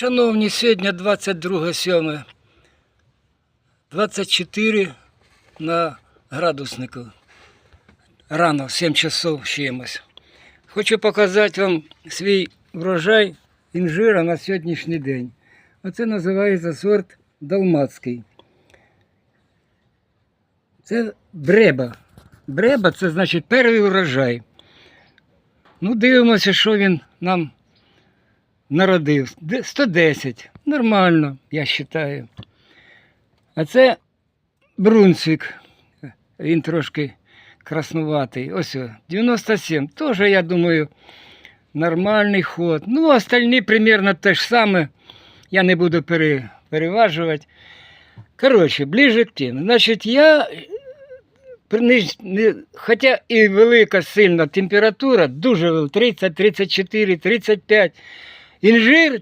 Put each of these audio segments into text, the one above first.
Шановні, сьогодні 22 7 24 на градуснику. Рано, 7 часов чимось. Хочу показати вам свій врожай інжира на сьогоднішній день. Оце називається сорт далмацький. Це бреба. Бреба це значить перший урожай. Ну, дивимося, що він нам народив. 110. Нормально, я вважаю. А це Брунсвік. Він трошки краснуватий. Ось 97. Теж, я думаю, нормальний ход. Ну, остальні примерно те ж саме. Я не буду пере, переважувати. Коротше, ближе к тим. Значить, я. Хоча і велика сильна температура, дуже велика, 30, 34, 35. Інжир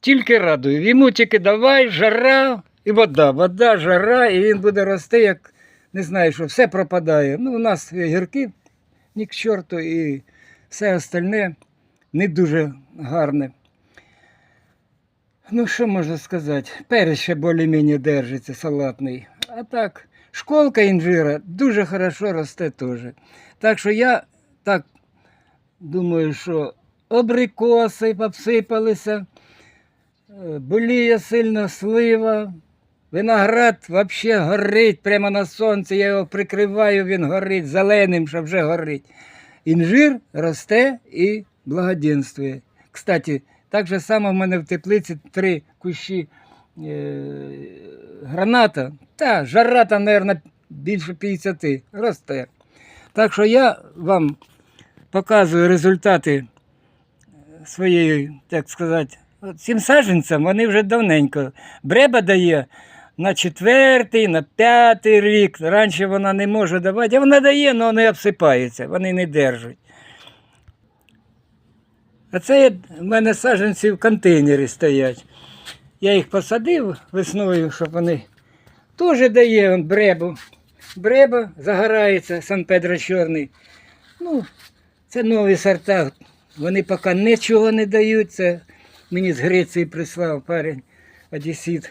тільки радує. Йому тільки давай, жара і вода. Вода, жара, і він буде рости, як не знаю, що все пропадає. Ну, у нас гірки ні к чорту, і все остальне не дуже гарне. Ну, що можна сказати? Перець ще більш-менш держиться, салатний. А так, школка інжира дуже хорошо росте теж. Так що я так думаю, що абрикоси посипалися, е, боліє сильно слива. Виноград взагалі горить прямо на сонці, я його прикриваю, він горить зеленим, що вже горить. Інжир росте і благоденствує. Кстати, так же само в мене в теплиці три кущі е, граната. Та, жара там, мабуть, більше 50 росте. Так що я вам показую результати своєї, так сказати, цим саджанцям вони вже давненько. Бреба дає на четвертий, на п'ятий рік. Раніше вона не може давати, а вона дає, але вони обсипаються, вони не держать. А це в мене саджанці в контейнері стоять. Я їх посадив весною, щоб вони теж дає бребу. Бреба загорається, Сан Педро Чорний. Ну, це нові сорта. Вони поки нічого не дають. Це мені з Греції прислав парень Одесіт.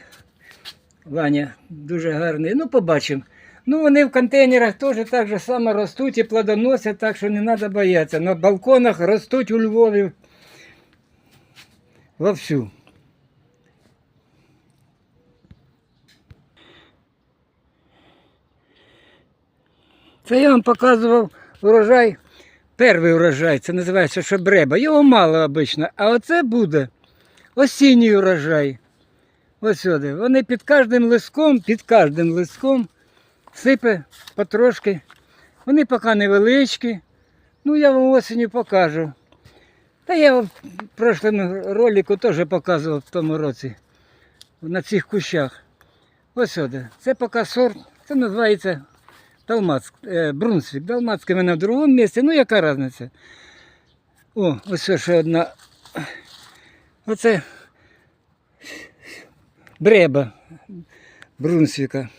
Ваня дуже гарний. Ну, побачимо. Ну, вони в контейнерах теж так же само ростуть і плодоносять, так що не треба боятися. На балконах ростуть у Львові вовсю. Це я вам показував урожай, перший урожай, це називається шабреба. Його мало обично, а оце буде осінній урожай. Ось сюди. Вони під кожним листком, під кожним листком сипе потрошки. Вони поки невеличкі. Ну, я вам осінню покажу. Та я в прошлому ролику теж показував в тому році на цих кущах. Ось сюди. Це поки сорт, це називається Далмацк, е, Брунсвік. Далмацький в мене в другому місці. Ну, яка різниця? О, ось ще одна. Оце Бреба Брунсвіка.